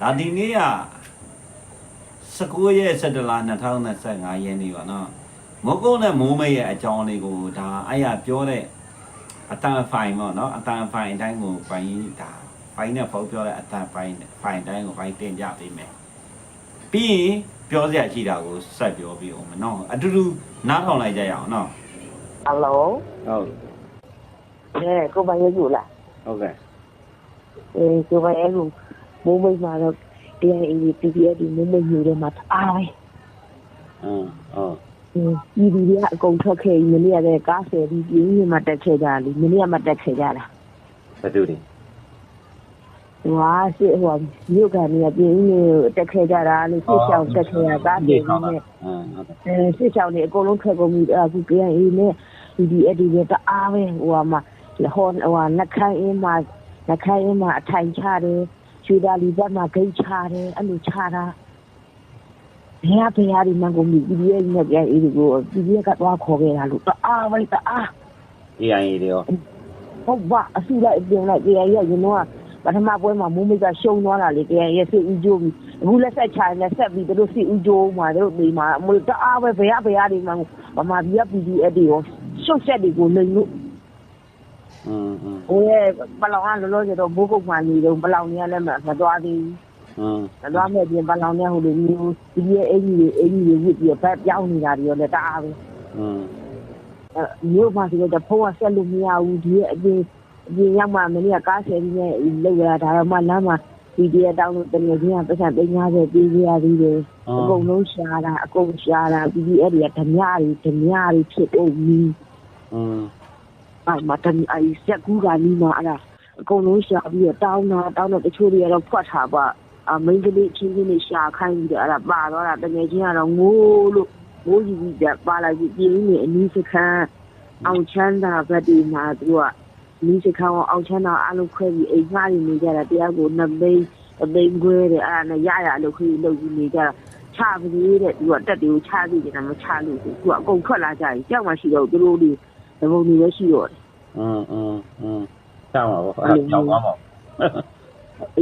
ဒါဒီနေ့က19ရက်17လ2025ရက်နေ့ပါနော်မုတ်ကုတ်နဲ့မိုးမဲရဲ့အကြောင်းလေးကိုဒါအဲ့ရပြောတဲ့အတန်ဖိုင်ပေါ့နော်အတန်ဖိုင်အတိုင်းကိုဖိုင်ဒါဖိုင်နဲ့ပေါ့ပြောတဲ့အတန်ဖိုင်ဖိုင်အတိုင်းကိုဖိုင်တင်ပြပေးမယ်ပြီးရင်ပြောစရာရှိတာကိုဆက်ပြောပြီးအောင်မနော်အတူတူနားထောင်လိုက်ကြရအောင်နော်ဟယ်လိုဟုတ်အဲကိုပါရဲ့ယူလားဟုတ်ကဲ့အဲကိုပါရဲ့ယူ မိုးမိတ်မှာတော့တရားအေးဒီပြည်ရဲ့ဒီမိုးမိတ်อยู่တယ်မှာအားပဲအင်းဟုတ်ဒီဒီတွေကအကုန်ထွက်ခဲ့ပြီ မနေ့ကလည်းကားဆယ်ပြီးပြင်းရင်မှတက်ခဲ့ကြတယ်မနေ့ကမှတက်ခဲ့ကြတာဘယ်သူတွေဟွာစစ်ဟိုမြို့ကနေပြင်းနေတက်ခဲ့ကြတာလို့စစ်ချောင်းတက်ခဲ့ရကားဆယ်ပြီးနဲ့အင်းဟုတ်ကဲ့အဲစစ်ချောင်းတွေအကုန်လုံးထွက်ကုန်ပြီအခုကရင်အေးနဲ့ဒီဒီအဲ့ဒီတွေတအားပဲဟိုမှာဟောဟိုနှက်ခိုင်းအင်းမှာနှက်ခိုင်းအင်းမှာအထိုင်ချတယ် ရွှေဒါလီဘက်မှာဂိတ်ချတယ်အဲ့လိုချတာဘယ်ဘယ်ရီမကုန်ပြီဒီရဲ့နဲ့ပြန်အေးကိုဒီရဲ့ကတော့ခေါ်ခဲ့တာလို့တအားပဲတအား AIA တွေရောဟုတ်ပါအစုလိုက်ပြင်လိုက်ကြရရရင်တော့ပထမပွဲမှာမိုးမိတ်ကရှုံသွားတာလေကြရရစစ်ဦးကျိုးပြီးအခုလက်ဆက်ချင်လက်ဆက်ပြီးတို့စစ်ဦးကျိုးမှာတို့ဒီမှာမလို့တအားပဲဘယ်ရဘယ်ရဒီမှာဗမာပြည်က PDF တွေရောရှုပ်ဆက်တွေကိုလိန်လို့ ။ကိုရဲ့ပလောင်ကလောလောဆယ်တော့ဘိုးကုတ်မှနေတော့ပလောင်ကြီးကလည်းမသွားသေးဘူး။အသွားမဲ့ပြင်ပလောင်နဲ့ဟိုလိုမျိုးဒီရဲ့အင်ကြီးတွေအင်ကြီးတွေဝစ်ပြီးဖက်ပြောင်းနေတာတွေရောလည်းတအားပဲ။အင်းမြို့မှာဆိုတော့ဖုန်းကဆက်လို့မရဘူးဒီရဲ့အပြင်အပြင်ရောက်မှမင်းကကားဆယ်ပြီးနဲ့လောက်ရတာဒါတော့မှလမ်းမှာဒီဒီအတောင်းလို့တကယ်ကြီးကပတ်စံသိ90ပေးရသေးတယ်အကုန်လုံးရှာတာအကုန်ရှာတာဒီဒီအဲ့ဒီကဓမြတွေဓမြတွေဖြစ်ကုန်ပြီအင်း အမတန်အိစက်ကူကနီးမှာအဲ့ဒါအကုန်လုံးရှာပြီးတော့တောင်းတာတောင်းတော့တချို့တွေကတော့ဖွက်ထားပါအမင်းကလေးချင်းချင်းလေးရှာခိုင်းပြီးတော့အဲ့ဒါပါတော့တာတကယ်ချင်းကတော့ငိုးလို့ငိုးကြီးကြီးပါလာပြီးပြင်းနေအနီးစခန်းအောင်ချမ်းသာဘက်ဒီမှာသူကနီးစခန်းကိုအောင်ချမ်းသာအလုပ်ခွဲပြီးအိမ်ငှားနေကြတာတရားကိုနှစ်သိန်းအသိန်းခွဲတယ်အဲ့ဒါနဲ့ရရအလုပ်ခွဲပြီးလုပ်ပြီးနေကြတာချပါသေးတဲ့သူကတက်တွေကိုချသေးတယ်မချလို့သူကအကုန်ထွက်လာကြပြီကြောက်မှရှိတော့သူတို့တွေသဘုံတွေပဲရှိတော့တယ် อืมอืมอืมကြောက်ပါဘောအဲ့ကြောက်ပါဘော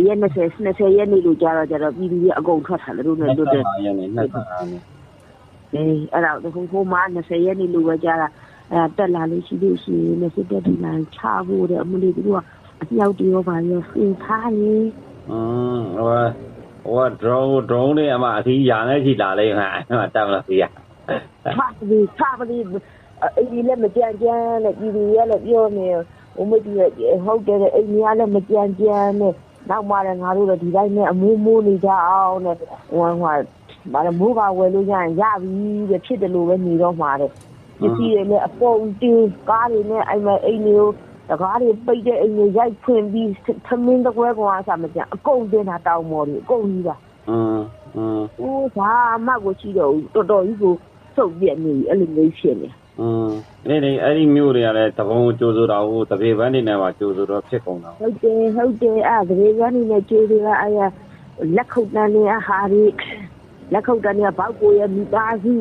ရက်20 20ရက်နေလို့ကြာတော့ကြာတော့ပြည်သူတွေအကုန်ထွက်ထားတယ်တို့နဲ့တို့တဲ့ ရနေနှစ်ခါနေ အေးအဲ့ဒါတော့ဟိုမှ20ရက်နေလို့ပဲကြာတာအဲတက်လာလို့ရှိလို့ရှိရင်နဲ့စစ်တပ်ဒီလိုချဖို့တဲ့အမလေးတို့ကအမြောက်တွေရောပါရောစင်ထားရင် อืมဟိုဟို drone drone တွေအမအစီရာနဲ့ရှိလာလိမ့်မှာအမတက်လာစီရ ချပါသေးချပါ အိမ်ကြီးလည်းမကြမ်းကြမ်းနဲ့ပြည်သူတွေကလည်းပြောနေဦးမတီးရဲ့ဟုတ်တယ်အိမ်ကြီးကလည်းမကြမ်းကြမ်းနဲ့နောက်မှလည်းငါတို့လည်းဒီတိုင်းနဲ့အမိုးမိုးနေကြအောင်နဲ့ဟိုဟိုဘာလဲမိုးကဝယ်လို့ရရင်ရပြီတဲ့ဖြစ်တယ်လို့ပဲနေတော့မှာတဲ့ပစ္စည်းတွေနဲ့အပေါ်ဦးတင်းကားတွေနဲ့အိမ်မအိမ်မျိုးတကားတွေပိတ်တဲ့အိမ်တွေရိုက်ဖွင့်ပြီးသမင်းတကွဲကွာစားမကြအကုန်တင်တာတောင်းမော်တွေအကုန်ကြီးတာအင်းအင်းဟိုဒါမှကိုရှိတော့တော်တော်ကြီးကိုစုပ်ပြက်နေပြီအဲ့လိုမျိုးဖြစ်နေ อืมနေ့တိုင်းအဲ့ဒီမျိုးတွေကလည်းသဘုံကြိုးဆိုတာဟိုတပေပန်းနေနဲ့ပါကြိုးဆိုတော့ဖြစ်ကုန်တာဟုတ်တယ်ဟုတ်တယ်အဲ့တပေပန်းနေနဲ့ကြိုးတွေကအဲ့လက်ခုပ်တန်းနေအဟာရီလက်ခုပ်တန်းနေဘောက်ကိုရမိသားစု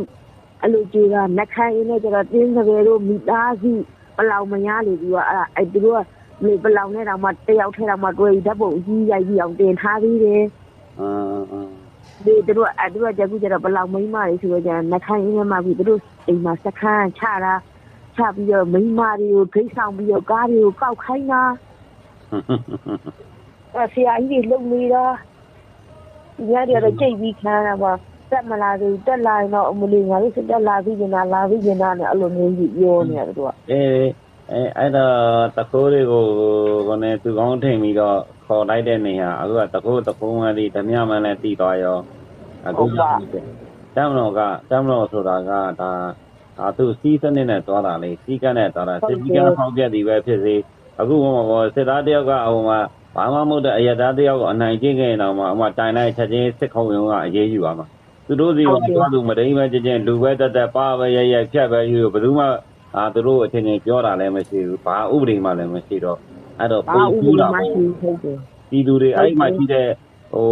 အဲ့လိုကြိုးကနှခိုင်းနေကြတော့တင်းစပယ်တို့မိသားစုပလောင်မရလို့ပြီးတော့အဲ့အဲ့သူတို့ကလေပလောင်နဲ့တောင်မှတယောက်ထဲတောင်မှတွေ့ဓာတ်ပုံအကြီးရိုက်ပြီးအောင်တင်ထားသေးတယ်အာအာဒီတို့ကအဲ့တို့ကကြကူကြတော့ဘလောက်မိမလေးဆိုတော့ကျန်နှခိုင်းရင်းမှာပြီတို့ အိမ်မှာစခန်းချတာချပြီးတော့မိန်းမတွေကိုဂိတ်ဆောင်ပြီးတော့ကားတွေကိုကောက်ခိုင်းတာအဲ့ဆရာကြီးတွေလုံနေတော့ဒီညတွေတော့ကြိတ်ပြီးခံရပါတက်မလာသေးတက်လာရင်တော့အမလီငါတို့စတက်လာပြီးကျင်တာလာပြီးကျင်တာနဲ့အဲ့လိုမျိုးကြီးပြောနေတယ်သူကအေးအဲအဲ့တော့တခိုးတွေကိုကိုနဲ့သူကောင်းထိန်ပြီးတော့ခေါ်လိုက်တဲ့နေဟာအခုကတခိုးတခိုးမှဒီဓမြမှလည်းတည်သွားရောအခုက တမ်းမတော်ကတမ်းမတော်ဆိုတာကဒါအာသူစီးစနစ်နဲ့သွားတာလေစီးကန်းနဲ့သွားတာစစ်ကြီးကဖောက်ပြက်ဒီပဲဖြစ်စေအခုဘုံမှာစစ်သားတယောက်ကဟိုမှာဘာမှမဟုတ်တဲ့အရသားတယောက်ကိုအနိုင်ကျင့်ခဲ့ရင်တော့မှအမတိုင်လိုက်ချက်ချင်းစစ်ခုံရုံကအရေးယူပါမှာသူတို့စီကသွားသူမတိမ်ပဲချင်းချင်းလူပဲတက်တက်ပါပဲရရဖြတ်ပဲယူဘယ်သူမှအာသူတို့အချင်းချင်းပြောတာလည်းမရှိဘူးဘာဥပဒေမှလည်းမရှိတော့အဲ့တော့ဘာပုံဥပကူးဒေတာမှပေါ့ရှိဟုတ်တယ်ဒီလူတွေအဲ့ဒီမှာရှိတဲ့ဟို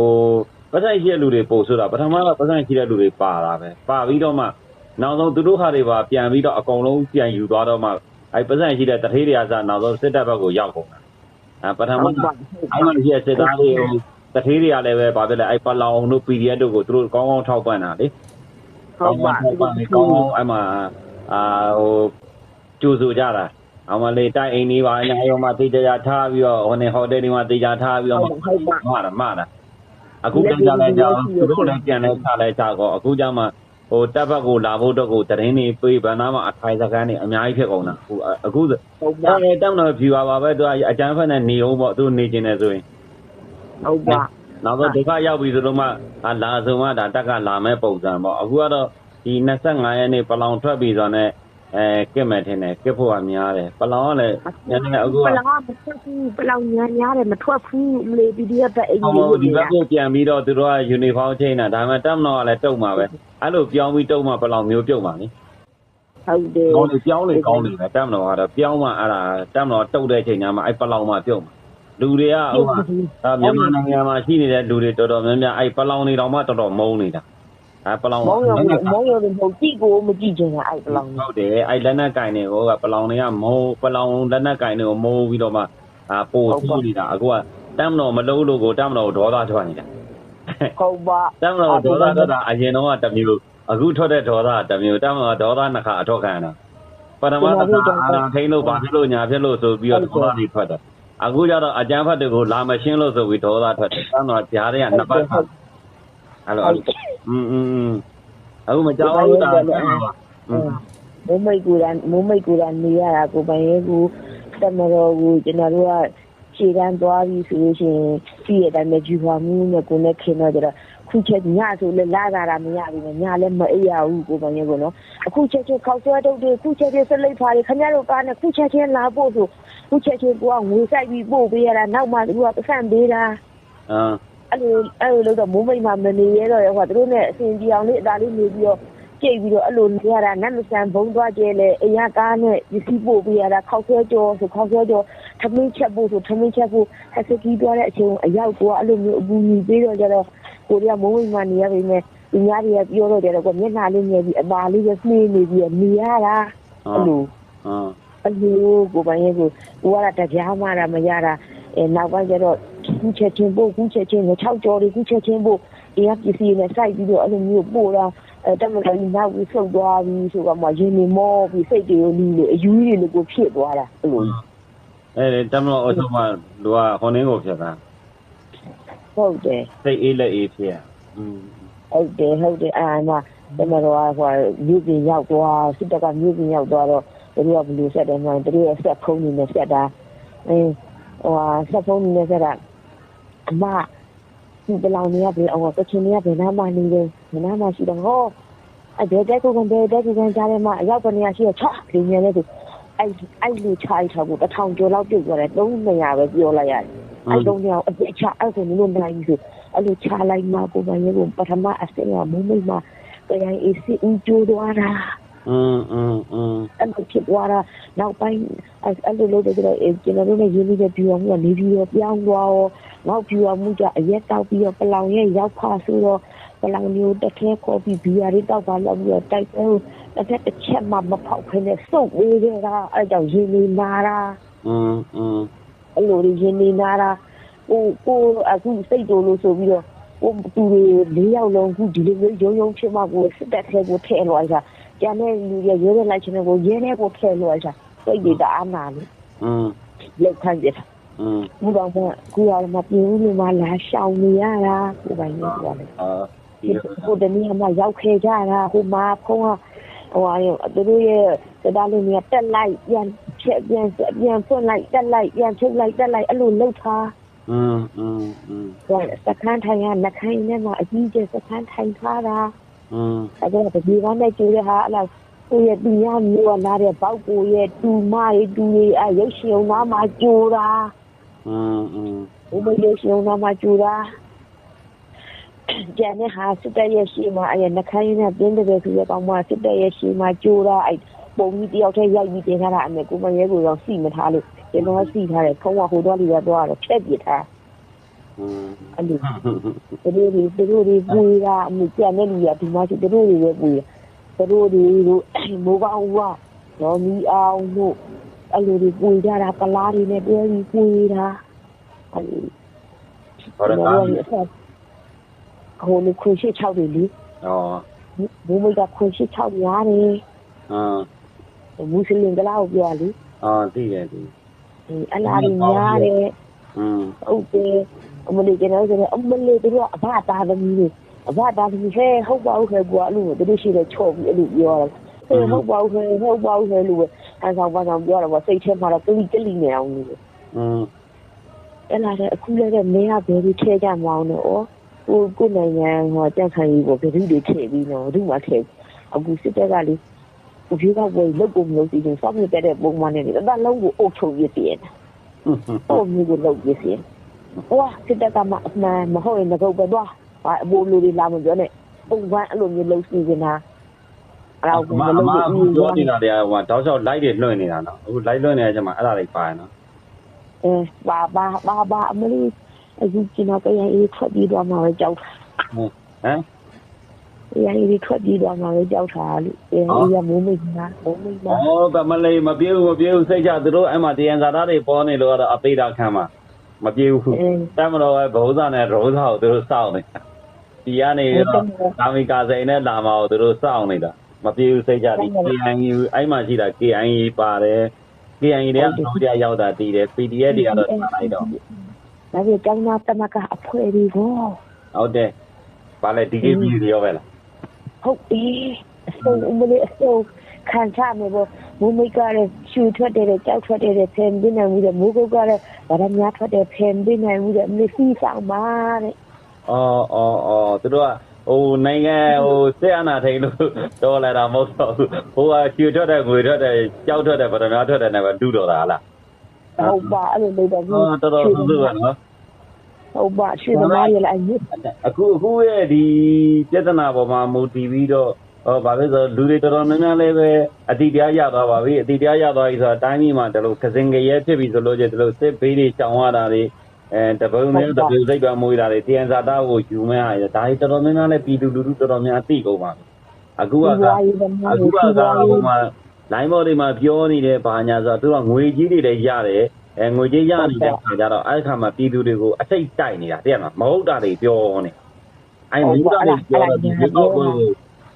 ပတ်ဆိုင်ရှိတဲ့လူတွေပုံဆိုတာပထမကပတ်ဆိုင်ရှိတဲ့လူတွေပါတာပဲပါပြီးတော့မှနောက်ဆုံးသူတို့ဟာတွေပါပြန်ပြီးတော့အကုန်လုံးပြန်ယူသွားတော့မှအဲ့ပတ်ဆိုင်ရှိတဲ့တထေးတွေကစနောက်ဆုံးစစ်တပ်ဘက်ကိုရောက်ကုန်တာအဲပထမဟုတ်ပါအဲ့မှာရှိတဲ့စစ်သားတွေကိုတထေးတွေကလည်းပဲဘာဖြစ်လဲအဲ့ပလောင်တို့ PDF တို့ကိုသူတို့ကောင်းကောင်းထောက်ပံ့တာလေဟုတ်ပါကောင်းကောင်းထောက်ပံ့လေကောင်းကောင်းအဲ့မှာအာဟိုကျူစုကြတာအမလေးတိုက်အိမ်လေးပါအညာရောမှာတေးကြထားပြီးတော့ဟိုနေဟိုတယ်တွေမှာတေးကြထားပြီးတော့ဟုတ်ဟုတ်ပါမှားတာမှားတာ အခုတန်းကြလဲကြောင်းသူတို့လည်းပြန်လဲချလဲချကောအခုကျမှဟိုတပ်ဘက်ကိုလာဖို့တော့ကိုတရင်နေပြေးဗန္နာမှာအထိုင်စကန်နေအများကြီးဖြစ်ကုန်တာအခုအခုဟုတ်ပါအဲတောင်းတော့ဖြူပါပါပဲသူကအကျန်းဖက်နဲ့နေအောင်ပေါ့သူနေကျင်နေဆိုရင်ဟုတ်ပါနောက်တော့ဒုက္ခရောက်ပြီဆိုတော့မှအာလာဆုံးမှဒါတက်ကလာမဲ့ပုံစံပေါ့အခုကတော့ဒီ25ရက်နေ့ပလောင်ထွက်ပြီဆိုတော့ ਨੇ အဲကစ်မယ်ထင်တယ်ကစ်ဖို့ကများတယ်ပလောင်ကလည်းညနေအခုပကလောင်မထွက်ဘူးပလောင်ညာညာတယ်မထွက်ဘူးမလေး PDF ပဲအင်ဟိုကြီးဒီဘက်ကိုပြန်ပြီးတော့သူတို့ကယူနီဖောင်းချိန်တာဒါပေမဲ့တက်မတော်ကလည်းတုံမှာပဲအဲ့လိုပြောင်းပြီးတုံမှာပလောင်မျိုးပြုတ်ပါလေဟုတ်တယ်ကောင်းလေပြောင်းလေကောင်းလေပဲတက်မတော်ကတော့ပြောင်းမှအဲ့ဒါတက်မတော်တုတ်တဲ့ချိန်ညမှာအဲ့ပလောင်မှပြုတ်မှာလူတွေကဟိုကမြန်မာနိုင်ငံမှာရှိနေတဲ့လူတွေတော်တော်များများအဲ့ပလောင်နေတော့မှတော်တော်မုန်းနေတာ အဲ့ပလောင်မောင်းရမောင်းရတယ်မဟုတ်ကြည့်ကိုမကြည့်ချင်တာအဲ့ပလောင်ဟုတ်တယ်အဲ့လက်နက်ကင်တွေကိုကပလောင်တွေကမုံပလောင်လက်နက်ကင်တွေကိုမုံပြီးတော့မှအာပို့ပြီးနေတာအခုကတမ်းမတော်မလုံးလို့ကိုတမ်းမတော်ဒေါသထွက်နေတာဟုတ်ပါတမ်းမတော်ဒေါသထွက်တာအရင်တော့ကတစ်မျိုးအခုထွက်တဲ့ဒေါသကတစ်မျိုးတမ်းမတော်ဒေါသနှစ်ခါအထောက်ခံတာပထမတစ်ခါအာရထိန်လို့ဘာဖြစ်လို့ညာဖြစ်လို့ဆိုပြီးတော့ဒေါသတွေထွက်တယ်အခုကျတော့အကြမ်းဖက်တွေကိုလာမရှင်းလို့ဆိုပြီးဒေါသထွက်တယ်တမ်းတော်ကြားတွေကနှစ်ပတ်ခါအဲ့လို อืมอืมအခုမကြောက်ဘူးတာอืม မိုးမိတ်ကူရန်မိုးမိတ်ကူရန်နေရတာကိုပိုင်ရဲကူတမတော်ကူကျွန်တော်တို့ကခြေတန်းသွားပြီးဆိုလို့ရှိရင်ကြည့်ရတဲ့မြဂျူဟာမူးနဲ့ကိုနဲ့ခင်တော့ကြတော့ခုချက်ညဆိုလဲလာတာတာမရဘူးညလည်းမအိပ်ရဘူးကိုပိုင်ရဲကိုနော်အခုချက်ချက်ခောက်ဆွဲတုတ်တွေခုချက်ချက်စလိပ်ဖာတွေခင်ဗျားတို့ကားနဲ့ခုချက်ချင်းလာဖို့ဆိုခုချက်ချင်းကိုကငွေဆိုင်ပြီးပို့ပေးရတာနောက်မှသူကပတ်စံပေးတာ အာ အဲ့လိုအဲ့လိုလို့တော့မိုးမိတ်မှာမနေရတော့ရဟိုသူတို့နဲ့အစဉ်ပြေအောင်လေးအသာလေးနေပြီးတော့ကြိတ်ပြီးတော့အဲ့လိုနေရတာနတ်မဆန်ဘုံသွားကျဲလေအရာကားနဲ့ပစ္စည်းပို့ပေးရတာခောက်ဆွဲကြောဆိုခောက်ဆွဲကြောထမင်းချက်ဖို့ဆိုထမင်းချက်ဖို့အစကီးပြောတဲ့အချိန်အရောက်ကိုအဲ့လိုမျိုးအပူကြီးပေးတော့ကြတော့ကိုရီးယားမိုးမိတ်မှာနေရပြီမဲ့ဒီများတွေကပြောတော့ကြတော့ကိုမျက်နှာလေးမြဲပြီးအသာလေးပဲနှေးနေပြီးနေရတာအဲ့လိုအာအဲ့လိုကိုပိုင်ရဲ့ကိုကိုကတရားမှတာမရတာအဲနောက်ပိုင်းကျတော့ ကူးချက်ချင်းပို့ကူးချက်ချင်း6ကြော်တွေကူးချက်ချင်းပို့ဒီကပစ္စည်းနဲ့စိုက်ပြီးတော့အဲ့လိုမျိုးပို့တာအဲတမန်တော်ကြီးနောက်ပြီးဆုတ်သွားပြီးဆိုတော့မှရင်းနေမောပြီးစိတ်တွေကိုလီလို့အယူကြီးတွေကိုဖြစ်သွားတာအဲ့လိုအဲတမလို့အဆုံးမလူကဟိုနင်းကိုဖြစ်တာဟုတ်တယ်စိတ်အေးလက်အေးဖြစ်อืมဟုတ်တယ်ဟုတ်တယ်အာမတမန်တော်ကဟိုမြို့ပြင်ရောက်သွားစစ်တပ်ကမြို့ပြင်ရောက်သွားတော့သူတို့ကဘယ်လိုဆက်တယ်မှသူတို့ရဲ့ဆက်ဖုံးနေနဲ့ဆက်တာအဲဟိုဆက်ဖုံးနေနဲ့ဆက်တာ အမဒီပလောင်တွေကဘယ်အောင်ကချင်တွေကဘယ်နာမှနေတယ်ဘယ်နာမှရှိတယ်ဟောအဲ့ဒီတဲ့ကိုကဘယ်တဲ့ကိုကကြားထဲမှာအရောက်ကနေရရှိရချဒီညနေဆိုအဲ့အဲ့လူချိုက်ထားဖို့တစ်ထောင်ကျော်လောက်ပြုတ်သွားတယ်300ပဲပြောလိုက်ရတယ်အဲ့300အပြစ်ချအဲ့ဆိုမျိုးနိုင်ပြီဆိုအဲ့လိုချလိုက်မှကိုယ်ပိုင်ရဲ့ပထမအစင်ကမုံမိတ်မှာတရားအေးစီဦးကျိုးသွားတာ อืมอืมอืม အဲ့လိုဖြစ်သွားတာနောက်ပိုင်းအဲ့လိုလုပ်တဲ့ကျွန်တော်တို့နဲ့ရင်းနှီးတဲ့ပြူအောင်ကနေပြီးတော့ပြောင်းသွားရောနောက်ပြူအောင်မှုကြအရက်တောက်ပြီးတော့ပလောင်ရဲ့ရောက်ဖာဆိုတော့ပလောင်မျိုးတစ်ခဲခေါ်ပြီးဘီယာလေးတောက်ပါလောက်ပြီးတော့တိုက်တယ်တစ်ချက်တစ်ချက်မှမဖောက်ခဲနဲ့စုပ်ပေးခဲ့တာအဲ့ကြောင့်ရင်းနေနာတာ อืมอืม အဲ့လိုရင်းနေနာတာကိုကိုအခုစိတ်တူလို့ဆိုပြီးတော့ကိုသူတွေ၄ယောက်လုံးအခုဒီလိုမျိုးရုံရုံဖြစ်မှကိုစစ်တပ်ထဲကိုထည့်လွှာတာ ကျန်တဲ့လူတွေရဲရဲလိုက်ချင်တဲ့ကိုရဲရဲကိုထည့်လွှာတာစိတ်တွေတအားနာလို့ อืม လောက်ခံကြတာ อืม ဘုရားကကူရမပြင်းလို့မလာရှောင်နေရတာကိုပိုင်နေကြတယ် အာဒီ ဟိုတနည်းမှရောက်ခဲ့ကြတာဟိုမှာဖုံးကဟိုအရင်သူတို့ရဲ့တရားလေးတွေကတက်လိုက်ပြန်ချက်ပြန်ပြန်ဖွင့်လိုက်တက်လိုက်ပြန်ချုပ်လိုက်တက်လိုက်အဲ့လိုလှုပ်ထား อืมอืมอืม ဟိုစခန်းထိုင်ရနှခိုင်းထဲမှာအကြီးကျယ်စခန်းထိုင်ထားတာ อืม အဲ့ဒါတကြီးကနဲ့ကျိုးရဟာအဲ့လိုကိုရဲ့တူရမျိုးကလာတဲ့ဘောက်ကိုရဲ့တူမရဲ့တူရဲ့အရုပ်ရှင်နာမှာကျိုးတာ อืมอืม ဘုမရုပ်ရှင်နာမှာကျိုးတာကျန်တဲ့ဟာစစ်တပ်ရဲ့ရှိမှာအဲ့နှခိုင်းနဲ့ပြင်းတဲ့ဆိုရကောင်မှစစ်တပ်ရဲ့ရှိမှာကျိုးတာအဲ့ပုံကြီးတယောက်တည်းရိုက်ပြီးတင်ထားတာအမေကိုမရဲကိုတော့စီမထားလို့ကျွန်တော်စီထားတယ်ဖုံးကဟိုတော့လီတော့တော့ဖြက်ပြထား อืม အဲ့လိုသူတို့တွေသူတို့တွေပွေတာအမှုကြံတဲ့လူကဒီမှာရှိသူတို့တွေပဲပွေသူတို့တွေတို့မိုးကောင်းဦးကတော့မီအောင်တို့အဲ့လိုတွေပွေကြတာပလားတွေနဲ့တွဲပြီးပွေတာအဲ့လိုခေါ်တဲ့ကျွန်ကားတော်တို့ကအဆက်ဟိုလေခွင့်ရှိ6တွေလေဩဘုံမိတ်ကခွင့်ရှိ6များတယ်အာမွတ်စလင်ကလားကိုပြောလေအာသိတယ်သိအေးအလားတွေများတယ်อืมဟုတ်တယ် အမလေးကျွန်တော်ဆိုတော့အမလေးတို့ကအဘသားသမီးတွေအဘသားသမီးဟဲဟုတ်ပါဦးခဲကွာအဲ့လိုတို့ရှိတယ်ချော့ပြီးအဲ့လိုပြောတယ်ဟဲဟုတ်ပါဦးခဲဟုတ်ပါဦးခဲလို့ပဲအဆောင်ပါဆောင်ပြောတော့ဗောစိတ်ထဲမှာတော့ကလိကလိနေအောင်လို့อืมအဲ့လာတဲ့အခုလည်းတဲ့မင်းကဘယ်ပြီးထဲကြမအောင်တော့ဟိုကိုနိုင်ငံဟောတက်ခံကြီးပေါ့ဘယ်သူတွေထည့်ပြီးတော့ဘယ်သူမှထည့်အခုစစ်တပ်ကလေဘီကဝယ်လုတ်ကုန်လို့စီစဉ်စောင့်နေတဲ့တဲ့ပုံမှန်နဲ့တသက်လုံးကိုအုပ်ချုပ်ရပြင်းတယ်။ပုံမျိုးကိုလုပ်ရစီ။ ဟိုကစစ်တပ်ကမှအမှန်မဟုတ်ရင်ငါတို့ပဲတော့ဟာအဘိုးလူတွေလာမပြောနဲ့ပုံပန်းအဲ့လိုမျိုးလုပ်စီနေတာအဲ့ဒါကိုအမမအလုပ်မဘူးပြောနေတာတွေကဟိုတောက်လျှောက် light တွေလွှင့်နေတာနော်အခု light လွှင့်နေတဲ့အချိန်မှာအဲ့ဒါတွေပါရနော်အဲဘာဘာဘာဘာအမလေးအခုကျွန်တော်ပြန်ရေးထွက်ပြီးတော့မှပဲကြောက်ဟမ်ရရင်ဒီထွက်ပြီးတော့မှပဲကြောက်တာလို့အဲအေးရမိုးမိတ်နာမိုးမိတ်နာဩဗမလေးမပြေဘူးမပြေဘူးစိတ်ချသူတို့အဲ့မှာတရားဇာတာတွေပေါ်နေလို့ကတော့အသေးတာခံမှာ မပြေဘူးအဲတမ်းမတော်ပဲဘုံစာနဲ့ရောစာကိုသူတို့စောင့်နေတာဒီကနေတော့ကာမီကာစိန်နဲ့လာမှာကိုသူတို့စောင့်နေတာမပြေဘူးစိတ်ချဒီ KNU အဲ့မှာရှိတာ KNU ပါတယ် KNU တွေကတို့ကြရောက်တာတည်တယ် PDF တွေကတော့လိုက်တော့ဒါပေကျောင်းသားတမကအဖွဲဒီကောဟုတ်တယ်ဗာလေ DKB တွေရောပဲလားဟုတ်ပြီအစုံအမလေးအစုံ ခံချမယ်ပေါ့မိုးမိတ်ကလည်းရှူထွက်တယ်ကြောက်ထွက်တယ်ဖန်ပြနေမှုတဲ့မိုးကုတ်ကလည်းဗရမများထွက်တယ်ဖန်ပြနေမှုတဲ့အမလေးစီးဆောင်ပါတဲ့အော်အော်အော်သူတို့ကဟိုနိုင်ငံဟိုစစ်အာဏာထိန်လို့တော်လာတာမဟုတ်တော့ဘူးဟိုကချွေထွက်တဲ့ငွေထွက်တဲ့ကြောက်ထွက်တဲ့ဗဒနာထွက်တဲ့နဲ့ပဲတူတော်တာလားဟုတ်ပါအဲ့လိုလေးတော့အော်တော်တော်သူတို့ကနော်ဟုတ်ပါရှူသမားရလည်းအညစ်အခုအခုရဲ့ဒီပြဿနာပေါ်မှာမူတည်ပြီးတော့ ဟောဗာပဲဆိုလူတွေတော်တော်များများလည်းပဲအတိတရားရသွားပါပြီအတိတရားရသွားပြီဆိုတာတိုင်းပြည်မှာတလို့ခစင်ကြရဲဖြစ်ပြီဆိုလို့ကျတလို့စစ်ဘေးတွေရှောင်ရတာတွေအဲတပုံနဲ့တပြုစိတ်ပါမွေးတာတွေတန်စာတာကိုယူမဲ့ဟာဒါတွေတော်တော်များများလည်းပြည်သူလူထုတော်တော်များသိကုန်ပါပြီအခုကဒီကဝါရီသမားအခုတွေကဒီကဝါရီဟိုမှာ line ဘော်တွေမှာပြောနေတဲ့ဘာညာဆိုတော့သူကငွေကြီးတွေလည်းရတယ်အဲငွေကြီးရနေတဲ့ခါကျတော့အဲ့ခါမှာပြည်သူတွေကိုအစိတ်တိုက်နေတာတဲ့မှာမဟုတ်တာတွေပြောနေအဲ့မဟုတ်တာတွေပြောတော့ဒီကောက်ကို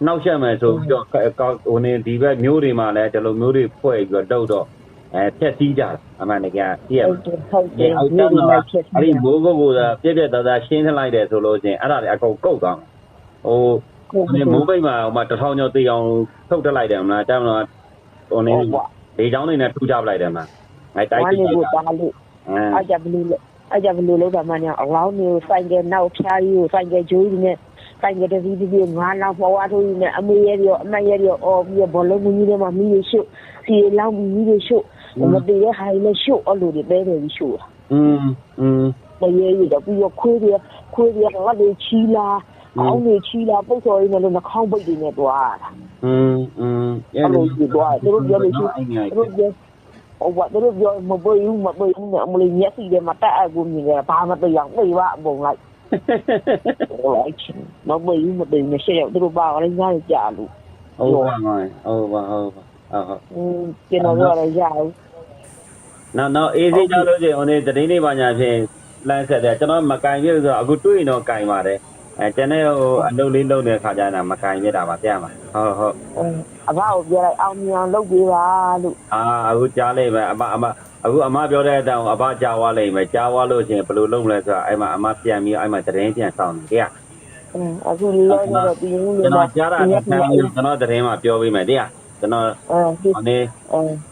နောက်ဆက်မယ်ဆိုပြီးတော့ကောက်ဟိုနေဒီဘက်မျိုးတွေမှာလည်းဒီလိုမျိုးတွေဖွဲ့ပြီးတော့တုတ်တော့အဲဖြက်စီးကြတာအမှန်တကယ်ပြည့်ဟုတ်တယ်ဟုတ်တယ်အဲ့ဒီလိုလိုက်ဖြစ်ဒီမိုးကုတ်ကပြည့်ပြည့်သားသားရှင်းထလိုက်တယ်ဆိုလို့ချင်းအဲ့ဒါတွေအကုန်ကုတ်သွားဟိုဟုတ်ဒီမိုးပိတ်မှာဟိုမှာတထောင်ကျော်တေးအောင်ထုတ်တက်လိုက်တယ်မလားတမ်းမလားဟိုနေဟုတ်ပါလေချောင်းနေနဲ့ထူကြပလိုက်တယ်မလားငါတိုက်ဝါတိနေတ်ကိုတာတားလို့အင်းအကြဘလူလို့အကြဘလူလို့ကမှညာအလောင်းမျိုးဆိုင်ကနောက်ဖြားကြီးကိုဆိုင်ကဂျိုးကြီးနဲ့ ဆိုင်ကတစီတီငါးလောက်ပေါ်ဝါထိုးကြီးနဲ့အမေရဲ့ရောအမရဲ့ရောအော်ပြီးဘောလုံးကြီးတွေမှာမီးရရှုပ်စီလောင်းမီးရရှုပ်မတည်ရဲ့ဟိုင်းနဲ့ရှုပ်အလိုတွေပဲတယ်ရှုပ် อืมอืม မရေရတော့ပြီးတော့ခွေးတွေခွေးတွေကငါတွေချီလာအောင်းတွေချီလာပုတ်စော်ရင်းနဲ့လည်းနှာခေါင်းပိတ်တွေနဲ့တွားတာ อืมอืม အဲ့လိုကြီးတွားသူတို့ပြောလို့ရှိ အဲ့ သူတို့ပြောဟိုဘာသူတို့ပြောမပွေဘူးမပွေဘူးနဲ့အမလေးမျက်စိထဲမှာတက်အပ်ကိုမြင်ကြဘာမသိအောင်သိပါအပုံလိုက် ဟိုလိုက်ချင်းမပွေဘူးမသိဘူးနဲ့ရှေ့ရောက်သူတို့ပါကလည်းညားကြလို့ဟုတ်ပါမယ်ဟုတ်ပါဟုတ်ပါဟုတ်ဟုတ်อืมကျွန်တော်တို့လည်းရအောင်နောက်နောက်အေးစိတ်ကြလို့ချင်းဟိုနေတတိနေပါညာဖြင့်လမ်းဆက်တယ်ကျွန်တော်မကင်ပြလို့ဆိုတော့အခုတွေ့ရင်တော့ကင်ပါတယ်အဲကျွန်တော်ဟိုအလုပ်လေးလုပ်နေတဲ့ခါကျရင်မကင်ပြတာပါပြမှာဟုတ်ဟုတ်အဘကိုပြောလိုက်အောင်မြောင်လုပ်ပေးပါလို့အာအခုကြားလိုက်မယ်အမအမ အခုအမပြောတဲ့အတောင်အဘကြားသွားလိမ့်မယ်ကြားသွားလို့ချင်းဘယ်လိုလုပ်မလဲဆိုတာအဲ့မှာအမပြန်ပြီးအဲ့မှာတရင်ပြန်ဆောင်နေတရားအခုလောတော့ပြင်းနေကျွန်တော့တော်ကြားတာနဲ့ကျွန်တော်တရင်မှာပြောပေးမယ်တရားကျွန်တော်အဲဒီဟိုနေ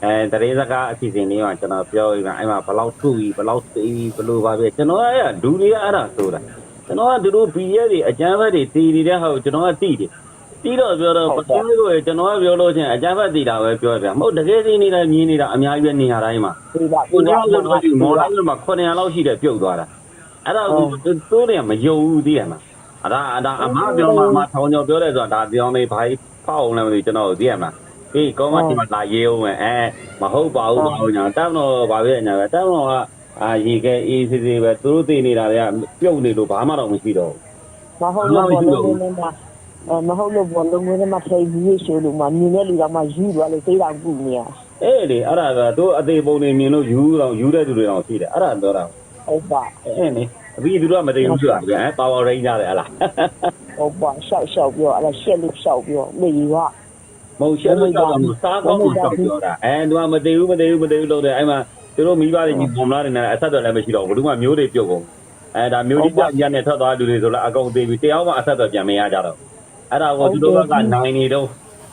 အဲအဲတရင်စကားအစီအစဉ်လေးမှာကျွန်တော်ပြောပြီးမှအဲ့မှာဘယ်လောက်ထုပြီးဘယ်လောက်သိပြီးဘယ်လိုပါပဲကျွန်တော်အဲ့ဒူတွေကအဲ့ဒါဆိုတာကျွန်တော်ကသူတို့ဘီရဲတွေအကျမ်းဘက်တွေတည်နေတဲ့ဟာကိုကျွန်တော်ကသိတယ် ပြီးတော့ပြောတော့ပထမကိုကျွန်တော်ကပြောလို့ချင်းအကျမ်းဘက်တည်တာပဲပြောပြမဟုတ်တကယ်သိနေတာမြင်နေတာအများကြီးပဲနေရာတိုင်းမှာဒီပါကိုကြောင့်ဆိုတော့ဒီမော်လိုက်မှာ900လောက်ရှိတယ်ပြုတ်သွားတာအဲ့ဒါကိုတိုးတယ်မယုံဘူးသိရမှာအဲ့ဒါအဲ့ဒါအမပြောမှမထောင်ကျော်ပြောတယ်ဆိုတာဒါပြောင်းနေဘာဖောက်အောင်လဲမသိကျွန်တော်သိရမှာအေးကောင်းမှဒီမှာလာရေးအောင်မယ်အဲမဟုတ်ပါဘူးမဟုတ်ညာတမ်းတော့ဘာပဲညာပဲတမ်းတော့ကအာရေခဲအေးစစ်စစ်ပဲသူတို့သိနေတာတွေကပြုတ်နေလို့ဘာမှတော့မရှိတော့မဟုတ်လို့ဘောလုံးနဲ့ မှာအဲမဟုတ်လို့ဘောလုံးနဲ့မှာထိပြီးရှိလို့မှမြင်တဲ့လူတော့မှယူသွားလို့သိတာကူနေရအေးလေအဲ့ဒါကသူအသေးပုံနေမြင်လို့ယူတော့ယူတဲ့သူတွေတော့ရှိတယ်အဲ့ဒါပြောတာဟုတ်ပါအဲ့နေအပြီးသူတို့ကမသိဘူးဆိုတာဗျာပါဝါရိန်းကြတယ်ဟလားဟုတ်ပါရှောက်ရှောက်ပြောအဲ့ဒါရှက်လို့ရှောက်ပြောမေကြီးကမဟုတ်ရှက်လို့ကြောက်တာမစားကောင်းလို့ကြောက်ပြောတာအဲသူကမသိဘူးမသိဘူးမသိဘူးလို့တယ်အဲ့မှာသူတို့မိဘတွေကြီးပုံလာတယ်နဲ့အဆက်အသွယ်လည်းမရှိတော့ဘူးဘယ်သူမှမျိုးတွေပြုတ်ကုန်အဲဒါမျိုးကြီးကြညနဲ့ထွက်သွားလူတွေဆိုတော့အကုန်သေးပြီတရားမှအဆက်အသွယ်ပြန်မရကြတော့ အဲ့ဒါကိုသူတို့ကနိုင်နေတော့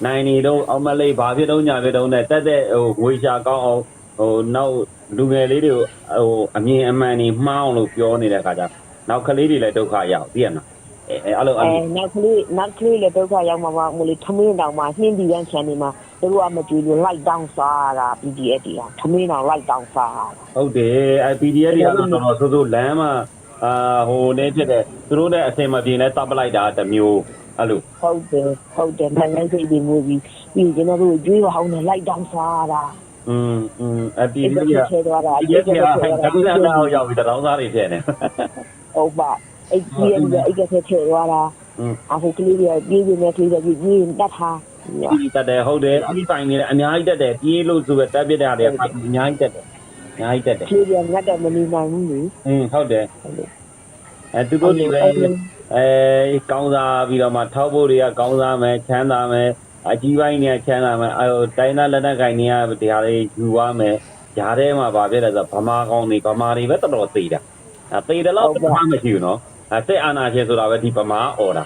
နိုင်နေတော့အောင်မလေးဘာဖြစ်တော့ညာဖြစ်တော့နဲ့တက်တဲ့ဟိုငွေရှာကောင်းအောင်ဟိုနောက်လူငယ်လေးတွေကိုဟိုအမြင်အမှန်နေမှားအောင်လို့ပြောနေတဲ့ခါကျနောက်ကလေးတွေလည်းဒုက္ခရောက်သိရမလားအဲအဲ့လိုအဲ့အဲလိုနောက်ကလေးနောက်ကလေးလည်းဒုက္ခရောက်မှာပါမလို့ထမင်းတောင်မှနှင်းပြီးရန်ချန်နေမှာသူတို့ကမကြွေလို့လိုက်တောင်းစားတာ PDF တီကထမင်းတောင်လိုက်တောင်းစားတာဟုတ်တယ်အဲ PDF တွေကတော့တော်တော်ဆိုးဆိုးလမ်းမှာအာဟိုနေဖြစ်တဲ့သူတို့နဲ့အစင်မပြေနဲ့တပ်ပလိုက်တာတစ်မျိုး အဲ့လို ဟုတ်တယ်ဟုတ်တယ်နိုင်နိုင်စိတ်တွေမျိုးပြီးပြီးကျွန်တော်တို့ကြွေးဟောင်းနဲ့လိုက်တောင်းစားတာ อืมอืมအ အဲ့ PDF ဒါ တွေက ထဲသွားတာ PDF တွေကဟိုတကူလာတော့ရောက်ပြီးတောင်းစားတွေဖြစ်နေ ဟုတ်ပါအဲ့ဒီအဲ့ဒီအဲ့ဒီထဲထဲသွားတာ อืม အခုကလေးတွေကပြေးနေတယ်ကလေးတွေပြေးနေတတ်ထား ဒီတက်တယ်ဟုတ်တယ်အဲ့ဒီဆိုင်နေအများကြီးတက်တယ်ပြေးလို့ဆိုပဲတက်ပြစ်တာတွေအများကြီးတက်တယ်အများကြီးတက်တယ် ကလေးတွေကငတ်တယ်မနေနိုင်ဘူးလေ อืมဟုတ်တယ်အဲသူတို့တွေလည်း အဲကောင်းစားပြီးတော့မှထောက်ဖို့တွေကကောင်းစားမယ်ချမ်းသာမယ်အကြီးပိုင်းတွေကချမ်းသာမယ်အဲတိုင်းသားလက်နက်ကိုင်တွေကတရားတွေယူရမယ်ဂျားထဲမှာဗာပြတယ်ဆိုဗမာကောင်းတွေဗမာတွေပဲတော်တော်သေးတာအဲသေးတယ်လို့ဘာမှမရှိဘူးနော်အဲစစ်အာဏာရှင်ဆိုတာပဲဒီဗမာအော်တာ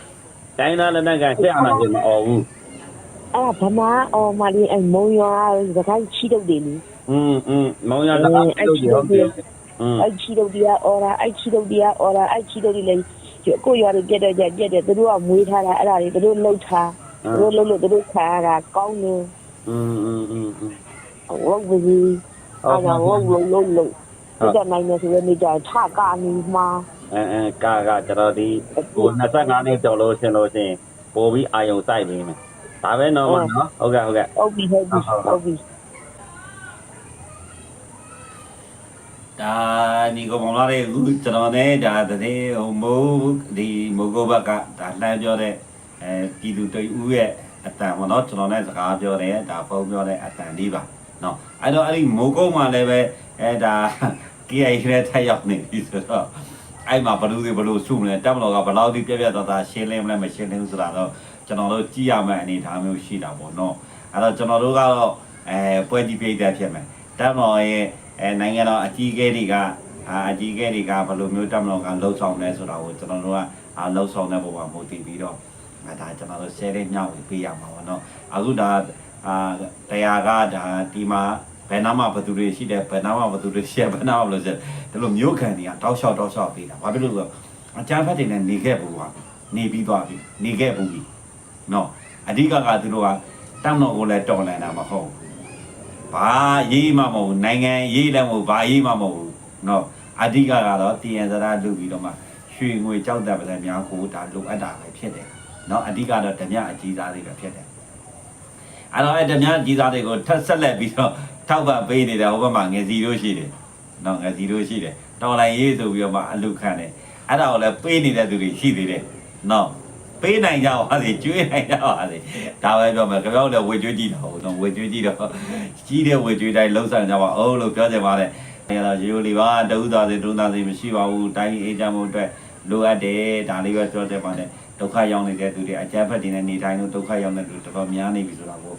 တိုင်းသားလက်နက်ကိုင်စစ်အာဏာရှင်မအော်ဘူး အဲ့ဗမာအော်မလေးအဲ့မုံရွာစကိုင်းချီတုတ်တယ်လေ อืมอืมမောင်ရတာဟုတ်တယ်ဟုတ်တယ်อืม အဲ့ချီတုတ်တရားအော်တာအဲ့ချီတုတ်တရားအော်တာအဲ့ချီတုတ်တွေလေ ကိုရွာတွေပြက်တော့ကြပြက်တယ်သူတို့ကမွေးထားတာအဲ့ဒါတွေသူတို့လှုပ်ထားသူတို့လှုပ်လို့သူတို့ခံရတာကောင်းတယ် อืมอืมอืมอืม ဟုတ်ပါဘူးအဲ့ဒါဟုတ်လို့လို့လို့ဒီကနိုင်နေဆိုရနေကြထကာနေမှာ အဲအဲကာကကျွန်တော်ဒီဟို25နှစ်ကျော်လို့ရှင်လို့ရှင်ပို့ပြီးအာယုံစိုက်ပြီးမယ်ဒါပဲနော်မနော်ဟုတ်ကဲ့ဟုတ်ကဲ့ ဟုတ်ပြီဟုတ်ပြီဟုတ်ပြီ ဒါညီကောင်မောင်လာတဲ့အခုကျွန်တော်နဲ့ဒါတည်းဟိုမိုးဒီမိုးကုတ်ဘက်ကဒါလှမ်းပြောတဲ့အဲပြည်သူတွေဦးရဲ့အတန်ပေါ့နော်ကျွန်တော်နဲ့စကားပြောတယ်ဒါဖုန်းပြောတဲ့အတန်လေးပါနော်အဲ့တော့အဲ့ဒီမိုးကုတ်မှာလည်းပဲအဲဒါ KI နဲ့ထက်ရောက်နေပြီဆိုတော့အဲ့မှာဘလူတွေဘလူစုမလဲတက်မလို့ကဘလောက်ဒီပြက်ပြက်သားသားရှင်းလင်းမလဲမရှင်းလင်းဘူးဆိုတာတော့ကျွန်တော်တို့ကြည့်ရမယ့်အနေအထားမျိုးရှိတာပေါ့နော်အဲ့တော့ကျွန်တော်တို့ကတော့အဲပွဲကြီးပြိတ္တာဖြစ်မယ်တက်မလို့ရဲ့ အဲနိုင်ငံတော်အကြီးအကဲတွေကအာအကြီးအကဲတွေကဘယ်လိုမျိုးတက်မလို့ကလှုပ်ဆောင်လဲဆိုတာကိုကျွန်တော်တို့ကအာလှုပ်ဆောင်တဲ့ပုံမှာမဟုတ်တည်ပြီးတော့အဲဒါကျွန်တော်တို့ share လေးညှောက်ပြီးပေးရမှာပေါ့နော်အခုဒါအာတရားကဒါဒီမှာဘယ်နာမှာဘယ်သူတွေရှိတယ်ဘယ်နာမှာဘယ်သူတွေရှိတယ်ဘယ်နာမှာဘယ်လိုရှိတယ်ဒီလိုမျိုးခံတွေကတောက်လျှောက်တောက်လျှောက်ပေးတာဘာဖြစ်လို့လဲဆိုတော့အကြမ်းဖက်တွေနဲ့နေခဲ့ဘူးကနေပြီးသွားပြီနေခဲ့ဘူးပြီနော်အဓိကကသူတို့ကတမ်းတော်ကိုလည်းတော်လန်တာမဟုတ်ဘူး ဘာရေးမှမဟုတ်ဘူးနိုင်ငံရေးလည်းမဟုတ်ဘူးဘာရေးမှမဟုတ်ဘူးเนาะအဓိကကတော့တည်ရန်စရာလုပ်ပြီးတော့မှရွှေငွေကြောက်တဲ့ပြည်များကိုဒါလိုအပ်တာပဲဖြစ်တယ်เนาะအဓိကတော့ဓမြအကြီးစားတွေပဲဖြစ်တယ်အဲ့တော့အဲ့ဓမြအကြီးစားတွေကိုထပ်ဆက်လက်ပြီးတော့ထောက်ပံ့ပေးနေတဲ့ဟိုဘက်မှာငယ်စီတို့ရှိတယ်เนาะငယ်စီတို့ရှိတယ်တော်လိုင်းရေးဆိုပြီးတော့မှအလူခံတယ်အဲ့ဒါကိုလည်းပေးနေတဲ့သူတွေရှိသေးတယ်เนาะ ပေးနိုင်ကြပါစေကျွေးနိုင်ကြပါစေဒါပဲပြောမယ်ကြပြောလည်းဝေကျွေးကြည့်တော့ဟုတ်တော့ဝေကျွေးကြည့်တော့ကြီးတဲ့ဝေကျွေးတိုင်းလှုပ်ဆောင်ကြပါအောင်လို့ပြောကြပါတယ်။အဲဒါရေရိုလေးပါတဦးသားစီဒုသားစီမရှိပါဘူး။တိုင်းအေးချမ်းမှုအတွက်လိုအပ်တယ်ဒါလေးပဲပြောကြပါတယ်။ဒုက္ခရောက်နေတဲ့သူတွေအကြမ်းဖက်တွေနဲ့နေထိုင်လို့ဒုက္ခရောက်နေတဲ့သူတော်တော်များနေပြီဆိုတာကို